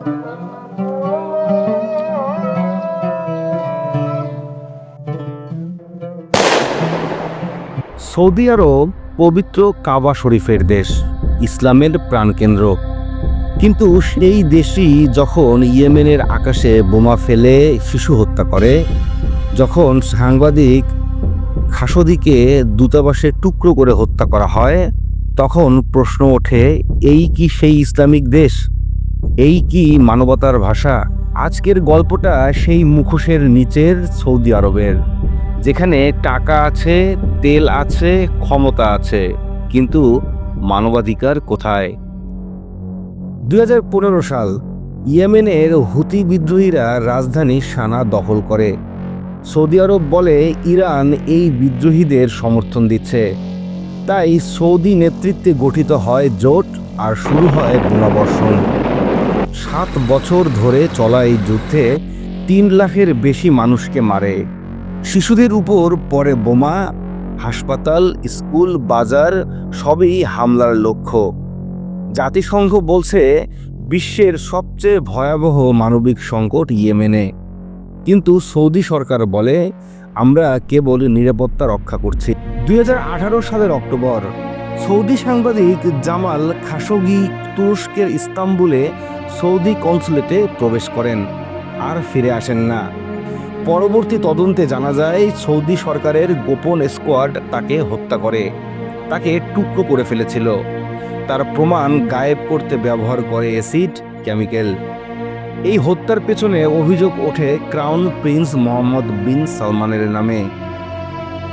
Saudi আরব পবিত্র কাবা শরীফের দেশ, ইসলামের প্রাণকেন্দ্র। কিন্তু সেই দেশই যখন ইয়েমেনের আকাশে বোমা ফেলে শিশু হত্যা করে, যখন সাংবাদিক খাসদিকে দূতাবাসে টুকরো করে হত্যা করা হয়, তখন প্রশ্ন ওঠে, এই কি সেই ইসলামিক দেশ? এই কি মানবতার ভাষা? আজকের গল্পটা সেই মুখোশের নিচের সৌদি আরবের, যেখানে টাকা আছে, তেল আছে, ক্ষমতা আছে, কিন্তু মানবাধিকার কোথায়? দুই হাজার পনেরো সাল, ইয়েমেনের হুতি বিদ্রোহীরা রাজধানী সানা দখল করে। সৌদি আরব বলে ইরান এই বিদ্রোহীদের সমর্থন দিচ্ছে। তাই সৌদি নেতৃত্বে গঠিত হয় জোট আর শুরু হয় বোমাবর্ষণ সাত বছর ধরে চলা এই যুদ্ধে তিন লাখের বেশি মানুষকে মারে। শিশুদের উপর পরে বোমা, হাসপাতাল, স্কুল, বাজার, সবই হামলার লক্ষ্য। জাতিসংঘ বলছে বিশ্বের সবচেয়ে ভয়াবহ মানবিক সংকট ইয়েমেনে। কিন্তু সৌদি সরকার বলে, আমরা কেবল নিরাপত্তা রক্ষা করছি। দুই হাজার আঠারো সালের অক্টোবর, সৌদি সাংবাদিক জামাল খাশোগি তুরস্কের ইস্তাম্বুলে সৌদি কনসুলেটে প্রবেশ করেন আর ফিরে আসেন না। পরবর্তী তদন্তে জানা যায়, সৌদি সরকারের গোপন স্কোয়াড তাকে হত্যা করে। তাকে টুকরো করে ফেলেছিল। তার প্রমাণ গায়েব করতে ব্যবহার করে অ্যাসিড, কেমিক্যাল। এই হত্যার পেছনে অভিযোগ ওঠে ক্রাউন প্রিন্স মোহাম্মদ বিন সালমানের নামে।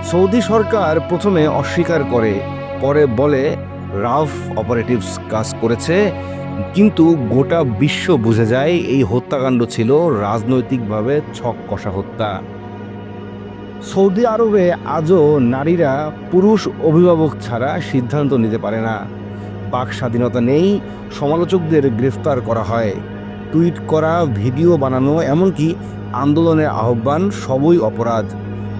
সৌদি সরকার প্রথমে অস্বীকার করে, পরে বলে, রাফ অপারেটিভস কাজ করেছে কিন্তু গোটা বিশ্ব বুঝে যায় এই হত্যাকাণ্ড ছিল রাজনৈতিকভাবে ছক কষা হত্যা। সৌদি আরবে আজও নারীরা পুরুষ অভিভাবক ছাড়া সিদ্ধান্ত নিতে পারে না। বাক স্বাধীনতা নেই, সমালোচকদের গ্রেফতার করা হয়। টুইট করা, ভিডিও বানানো, এমনকি আন্দোলনের আহ্বান সবই অপরাধ।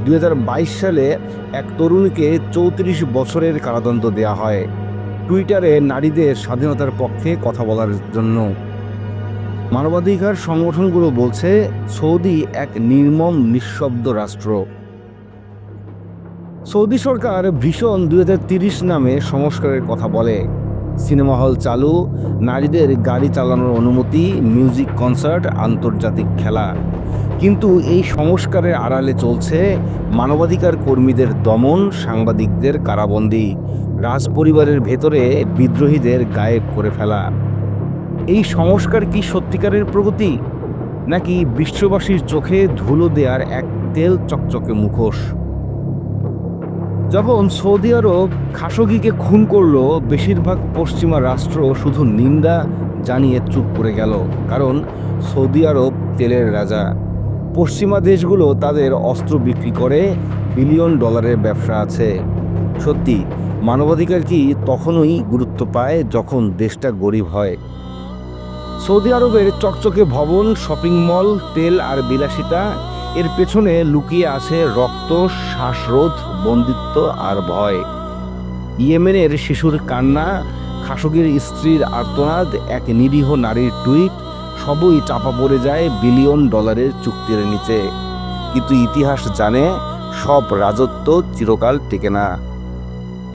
দু হাজার বাইশ সালে এক তরুণীকে চৌত্রিশ বছরের কারাদণ্ড দেয়া হয়। টুইটারে নারীদের স্বাধীনতার পক্ষে কথা বলার জন্য মানবাধিকার সংগঠনগুলো বলছে, সৌদি এক নির্মম নিঃশব্দ রাষ্ট্র। সৌদি সরকার ভীষণ দুই নামে সংস্কারের কথা বলে। সিনেমা হল চালু, নারীদের গাড়ি চালানোর অনুমতি, মিউজিক কনসার্ট, আন্তর্জাতিক খেলা। কিন্তু এই সংস্কারের আড়ালে চলছে মানবাধিকার কর্মীদের দমন, সাংবাদিকদের কারাবন্দী। রাজপরিবারের ভেতরে বিদ্রোহীদের গায়েব করে ফেলা। এই সংস্কার কি সত্যিকারের প্রগতি, নাকি বিশ্ববাসীর চোখে ধুলো দেওয়ার এক তেল চকচকে মুখোশ? যখন সৌদি আরব খাশোগিকে খুন করল, বেশিরভাগ পশ্চিমা রাষ্ট্র শুধু নিন্দা জানিয়ে চুপ করে গেল, কারণ সৌদি আরব তেলের রাজা। পশ্চিমা দেশগুলো তাদের অস্ত্র বিক্রি করে, বিলিয়ন ডলারের ব্যবসা আছে। সত্যি মানবাধিকার কি তখনই গুরুত্ব পায় যখন দেশটা গরিব হয়? সৌদি আরবের চকচকে ভবন, শপিং মল, তেল আর বিলাসিতা, এর পেছনে লুকিয়ে আছে রক্ত, শ্বাসরোধ, বন্দিত্ব আর ভয়। ইয়েমেনের শিশুর কান্না, খাসগির স্ত্রীর আর্তনাদ, এক নিরীহ নারীর টুইট, সবই চাপা পড়ে যায় বিলিয়ন ডলারের চুক্তির নিচে। কিন্তু ইতিহাস জানে, সব রাজত্ব চিরকাল টেকে না।